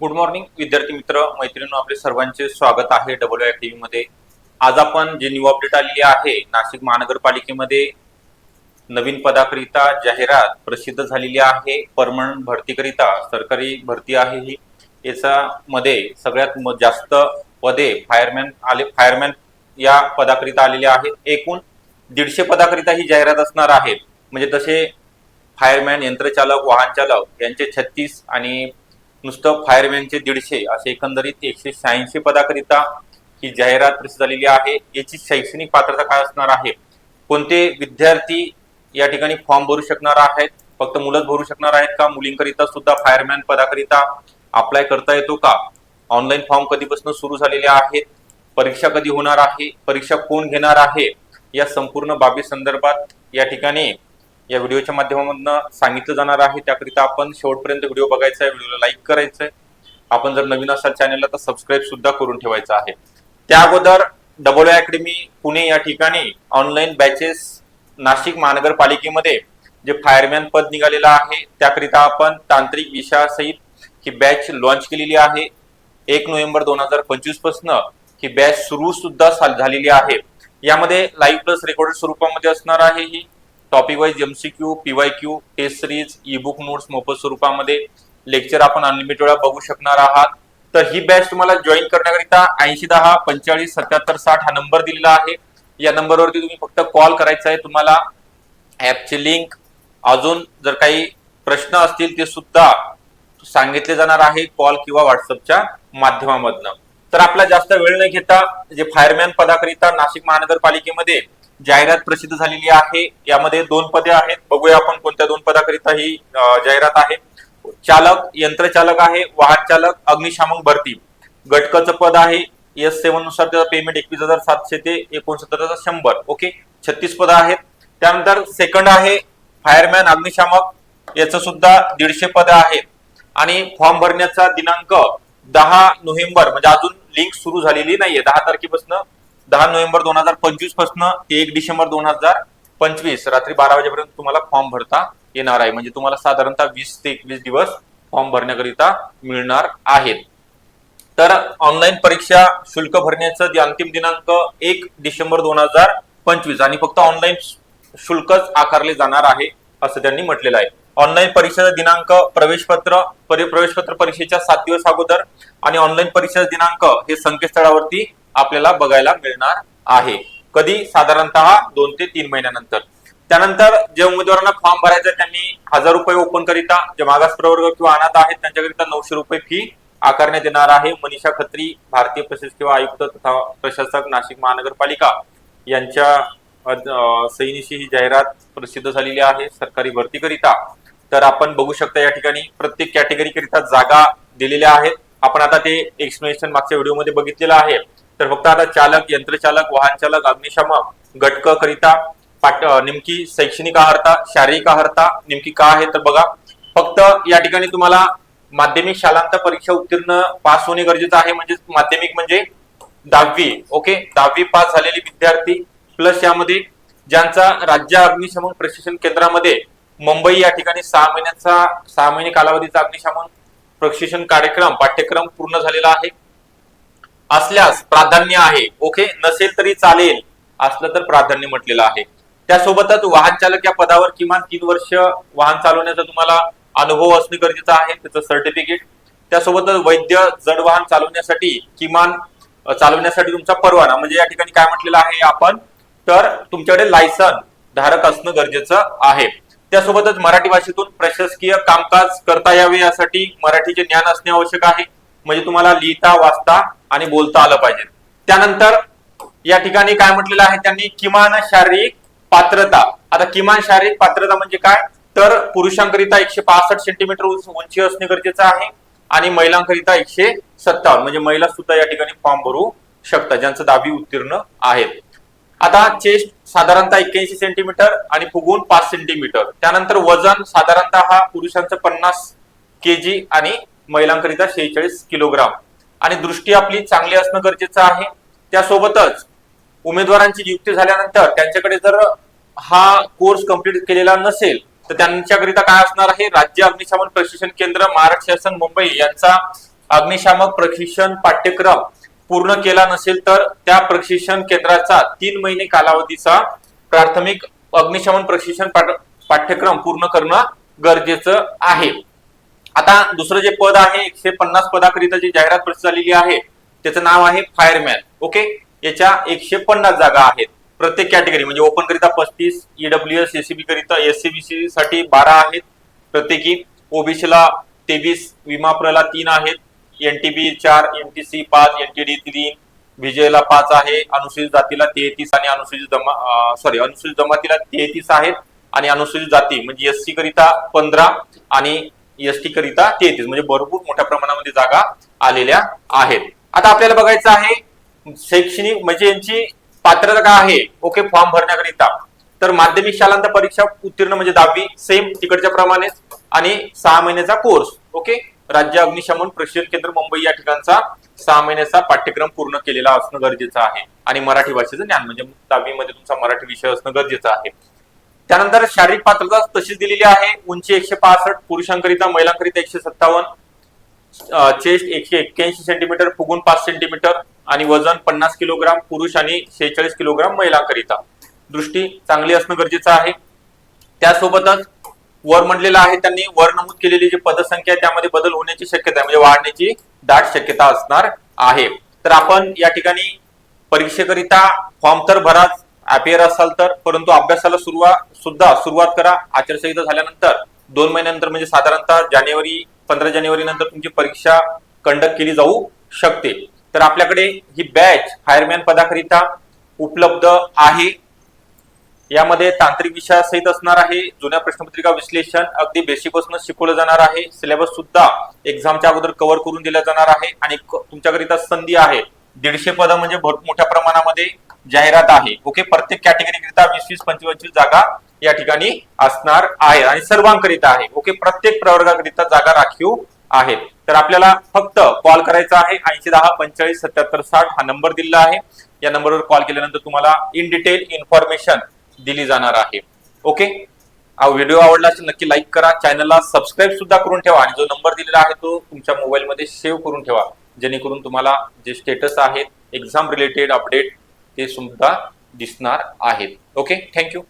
Good morning विद्यार्थी मित्र मैत्रिणी आपले सर्वांचे स्वागत आहे डब्ल्यू आय टीव्ही मध्ये. आज आपण जे न्यू अपडेट आलेली आहे नाशिक महानगरपालिकेमध्ये नवीन पदाकरिता जाहिरात प्रसिद्ध झालेली आहे. परमनंट भरतीकरिता सरकारी भरती आहे ही. याच्यामध्ये सगळ्यात म- जास्त पदे फायरमॅन आले फायरमॅन या पदाकरिता आलेले आहेत. एकूण दीडशे पदाकरिता ही जाहिरात असणार आहे म्हणजे तसे फायरमॅन यंत्रचालक वाहन चालक यांचे छत्तीस आणि नुसतं फायरमॅनचे दीडशे असे एकंदरीत एकशे शहाऐंशी पदाकरिता ही जाहिरात प्रसिद्ध झालेली आहे. याची शैक्षणिक पात्रता काय असणार आहे? कोणते विद्यार्थी या ठिकाणी फॉर्म भरू शकणार आहेत? फक्त मुलंच भरू शकणार आहेत का? मुलींकरिता सुद्धा फायरमॅन पदाकरिता अप्लाय करता येतो का? ऑनलाईन फॉर्म कधीपासून सुरू झालेले आहेत? परीक्षा कधी होणार आहे? परीक्षा कोण घेणार आहे? या संपूर्ण बाबी संदर्भात या ठिकाणी या व्हिडिओच्या माध्यमातून सांगितलं जाणार आहे. त्याकरिता आपण शेवटपर्यंत व्हिडिओ बघायचा आहे व्हिडिओला लाईक करायचं आहे. आपण जर नवीन असाल चॅनलला तर सबस्क्राईब सुद्धा करून ठेवायचं आहे. त्या अगोदर डबल अकॅडमी पुणे या ठिकाणी ऑनलाईन बॅचेस नाशिक महानगरपालिकेमध्ये जे फायरमॅन पद निघालेलं आहे त्याकरिता आपण तांत्रिक विषयासहित ही बॅच लॉन्च केलेली आहे. एक नोव्हेंबर दोन हजार पंचवीसपासून ही बॅच सुरू सुद्धा झालेली आहे. यामध्ये लाईव्ह प्लस रेकॉर्डेड स्वरूपामध्ये असणार आहे ही. Topic wise MCQ P Y Q test series e book notes मोफत स्वरूपामध्ये लेक्चर आपण अनलिमिटेड वेळा बघू शकणार आहात. तर ही बॅच तुम्हाला जॉईन करण्याकरिता ऐंशी दहा पंचेचाळीस सत्याहत्तर साठ हा नंबर दिलेला आहे. या नंबरवरती तुम्ही फक्त कॉल करायचा आहे. तुम्हाला ऍपची लिंक अजून जर काही प्रश्न असतील ते सुद्धा सांगितले जाणार आहे कॉल किंवा व्हॉट्सअपच्या माध्यमामधनं. तर आपला जास्त वेळ न घेता जे फायरमॅन पदाकरिता नाशिक महानगरपालिकेमध्ये जाहिरात प्रसिद्ध झालेली आहे. यामध्ये दोन पदे आहेत. बघूया आपण कोणत्या दोन पदाकरिता ही जाहिरात आहे. चालक यंत्रचालक आहे वाहन चालक अग्निशामक भरती. गटकचं पद आहे. एस सेवननुसार त्याचं पेमेंट एकवीस हजार सातशे ते एकोणसत्तर हजार शंभर. ओके छत्तीस पद आहेत. त्यानंतर सेकंड आहे फायरमॅन अग्निशामक. याचं सुद्धा दीडशे पद आहेत. आणि फॉर्म भरण्याचा दिनांक दहा नोव्हेंबर म्हणजे अजून लिंक सुरू झालेली नाहीये. दहा तारखेपासून दहा नोव्हेंबर दोन हजार पंचवीसपासून एक डिसेंबर दोन हजार पंचवीस रात्री बारा वाजेपर्यंत तुम्हाला फॉर्म भरता येणार आहे. म्हणजे तुम्हाला साधारणतः वीस ते एकवीस दिवस फॉर्म भरण्याकरिता मिळणार आहेत. तर ऑनलाईन परीक्षा शुल्क भरण्याचं जे अंतिम दिनांक एक डिसेंबर दोन हजार पंचवीस आणि फक्त ऑनलाईन शुल्कच आकारले जाणार आहे असं त्यांनी म्हटलेलं आहे. ऑनलाईन परीक्षेचा दिनांक प्रवेशपत्र परि- प्रवेशपत्र परीक्षेच्या सात दिवस अगोदर आणि ऑनलाईन परीक्षेचा दिनांक हे संकेतस्थळावरती आपल्याला बघायला मिळणार आहे. कधी? साधारणतः दोन ते तीन महिन्यानंतर. त्यानंतर जे उमेदवारांना फॉर्म भरायचा त्यांनी हजार रुपये ओपन करिता जे मागास प्रवर्ग किंवा अनाथ आहेत त्यांच्याकरिता नऊशे रुपये फी आकारण्यात येणार आहे. मनीषा खत्री भारतीय प्रशासकीय आयुक्त तथा प्रशासक नाशिक महानगरपालिका यांच्या सैनीशी ही जाहिरात प्रसिद्ध झालेली आहे. सरकारी भरतीकरिता तर आपण बघू शकता या ठिकाणी प्रत्येक कॅटेगरी करिता जागा दिलेल्या आहेत. आपण आता ते एक्सप्लेनेशन मागच्या व्हिडिओमध्ये बघितलेलं आहे. तर फक्त आता चालक यंत्रचालक वाहन चालक अग्निशामक घटक करिता पाठ नेमकी शैक्षणिक आहारता शारीरिक आहारता नेमकी का आहे तर बघा. फक्त या ठिकाणी तुम्हाला माध्यमिक शालांत परीक्षा उत्तीर्ण पास होणे गरजेचं आहे. म्हणजे माध्यमिक म्हणजे दहावी ओके? दहावी पास झालेले विद्यार्थी प्लस यामध्ये ज्यांचा राज्य अग्निशमन प्रशिक्षण केंद्रामध्ये मुंबई या ठिकाणी सहा महिन्याचा सहा महिने कालावधीचा अग्निशमन प्रशिक्षण कार्यक्रम पाठ्यक्रम पूर्ण झालेला आहे. असल्यास प्राधान्य आहे. ओके? नसेल तरी चालेल. असलं तर प्राधान्य म्हटलेलं आहे. त्यासोबतच वाहन चालक या पदावर किमान तीन वर्ष वाहन चालवण्याचा तुम्हाला अनुभव असणे गरजेचं आहे. त्याचं सर्टिफिकेट त्यासोबतच वैद्य जड वाहन चालवण्यासाठी किमान चालवण्यासाठी तुमचा परवाना. म्हणजे या ठिकाणी काय म्हटलेलं आहे आपण? तर तुमच्याकडे लायसन धारक असणं गरजेचं आहे. त्यासोबतच मराठी भाषेतून प्रशासकीय कामकाज करता यावे यासाठी मराठीचे ज्ञान असणे आवश्यक आहे. म्हणजे तुम्हाला लिहिता वाचता आणि बोलता आलं पाहिजे. त्यानंतर या ठिकाणी काय म्हटलेलं आहे त्यांनी? किमान शारीरिक पात्रता. आता किमान शारीरिक पात्रता म्हणजे काय? तर पुरुषांकरिता एकशे पासष्ट सेंटीमीटर उंची असणे गरजेचं आहे आणि महिलांकरिता एकशे सत्तावन्न. म्हणजे महिला सुद्धा या ठिकाणी फॉर्म भरू शकतात ज्यांचं दहावी उत्तीर्ण आहेत. आता चेस्ट साधारणतः एक्क्याऐंशी सेंटीमीटर आणि फुगून पाच सेंटीमीटर त्यानंतर वजन साधारणतः हा पुरुषांचं पन्नास केजी आणि महिलांकरिता शेहेचाळीस किलोग्राम. आणि दृष्टी आपली चांगली असणं गरजेचं आहे. त्यासोबतच उमेदवारांची नियुक्ती झाल्यानंतर त्यांच्याकडे जर हा कोर्स कंप्लीट केलेला नसेल तर त्यांच्याकरिता काय असणार आहे? राज्य अग्निशमन प्रशिक्षण केंद्र महाराष्ट्र शासन मुंबई यांचा अग्निशामक प्रशिक्षण पाठ्यक्रम पूर्ण केला नसेल तर त्या प्रशिक्षण केंद्राचा तीन महिने कालावधीचा प्राथमिक अग्निशमन प्रशिक्षण पाठ्यक्रम पूर्ण करणं गरजेचं आहे. आता दुसरं जे पद आहे एकशे पन्नास पदाकरिता जी जाहिरात प्रसिद्ध झालेली आहे त्याचं नाव आहे फायरमॅन. ओके? याच्या एकशे पन्नास जागा आहेत. प्रत्येक कॅटेगरी म्हणजे ओपन करिता पस्तीस ईडब्ल्यू एस एसीबी करिता एससीबीसी साठी बारा आहेत. प्रत्येकी ओबीसीला तेवीस विमाप्रला तीन आहेत. एनटीबी चार एनटीसी पाच एनटीडी तीन विजयला पाच आहे. अनुसूचित जातीला तेहतीस आणि अनुसूचित जमा सॉरी अनुसूचित जमातीला तेहतीस आहेत आणि अनुसूचित जाती म्हणजे एससी करिता पंधरा आणि एस टी करिता तेहतीस म्हणजे भरपूर मोठ्या प्रमाणामध्ये जागा आलेल्या आहेत. आता आपल्याला बघायचं आहे शैक्षणिक म्हणजे यांची पात्रता काय आहे? ओके फॉर्म भरण्याकरिता. तर माध्यमिक शालांत परीक्षा उत्तीर्ण म्हणजे दहावी सेम तिकडच्या प्रमाणेच आणि सहा महिन्याचा कोर्स ओके राज्य अग्निशमन प्रशिक्षण केंद्र मुंबई या ठिकाणचा सहा महिन्याचा पाठ्यक्रम पूर्ण केलेला असणं गरजेचं आहे. आणि मराठी भाषेचं ज्ञान म्हणजे दहावीमध्ये तुमचा मराठी विषय असणं गरजेचं आहे. त्यानंतर शारीरिक पात्रता तशीच दिलेली आहे. उंची एकशे पासष्ट पुरुषांकरिता महिलांकरिता एकशे सत्तावन्न चेस्ट एकशे एक्क्याऐंशी सेंटीमीटर फुगून पाच सेंटीमीटर आणि वजन पन्नास किलोग्राम पुरुष आणि शेहेचाळीस किलोग्राम महिलांकरिता. दृष्टी चांगली असणं गरजेचं आहे. त्यासोबतच वर म्हणलेलं आहे त्यांनी वर नमूद केलेली जी पदसंख्या आहे त्यामध्ये बदल होण्याची शक्यता आहे म्हणजे वाढण्याची दाट शक्यता असणार आहे. तर आपण या ठिकाणी परीक्षेकरिता फॉर्म तर भराच अपियर असाल तर परंतु अभ्यासाला सुरुवात सुद्धा सुरुवात करा. आचारसंहिता झाल्यानंतर दोन महिन्यानंतर म्हणजे साधारणतः जानेवारी पंधरा जानेवारी नंतर तुमची परीक्षा कंडक्ट केली जाऊ शकते. तर आपल्याकडे ही बॅच फायरमॅन पदाकरिता उपलब्ध आहे. यामध्ये तांत्रिक विषयासहित असणार आहे. जुन्या प्रश्नपत्रिका विश्लेषण अगदी बेसिकपासून शिकवलं जाणार आहे. सिलेबस सुद्धा एक्झामच्या अगोदर कव्हर करून दिला जाणार आहे. आणि तुमच्याकरिता संधी आहे. दीडशे पद म्हणजे मोठ्या प्रमाणामध्ये जाहिरात आहे. ओके प्रत्येक कॅटेगरीकरिता वीस वीस पंचवीस जागा या ठिकाणी असणार आहे आणि सर्वांकरिता आहे. ओके प्रत्येक प्रवर्गाकरिता जागा राखीव आहेत. तर आपल्याला फक्त कॉल करायचा आहे. ऐंशी दहा पंचेचाळीस सत्याहत्तर साठ हा नंबर दिलेला आहे. या नंबरवर कॉल केल्यानंतर तुम्हाला इन डिटेल इन्फॉर्मेशन दिली जाणार आहे. ओके व्हिडिओ आवडला असेल नक्की लाईक करा. चॅनलला सबस्क्राईब सुद्धा करून ठेवा आणि जो नंबर दिलेला आहे तो तुमच्या मोबाईलमध्ये सेव्ह करून ठेवा. जेणेकरून तुम्हाला जे स्टेटस आहेत एक्झाम रिलेटेड अपडेट ते सुद्धा दिसणार आहेत. Okay thank you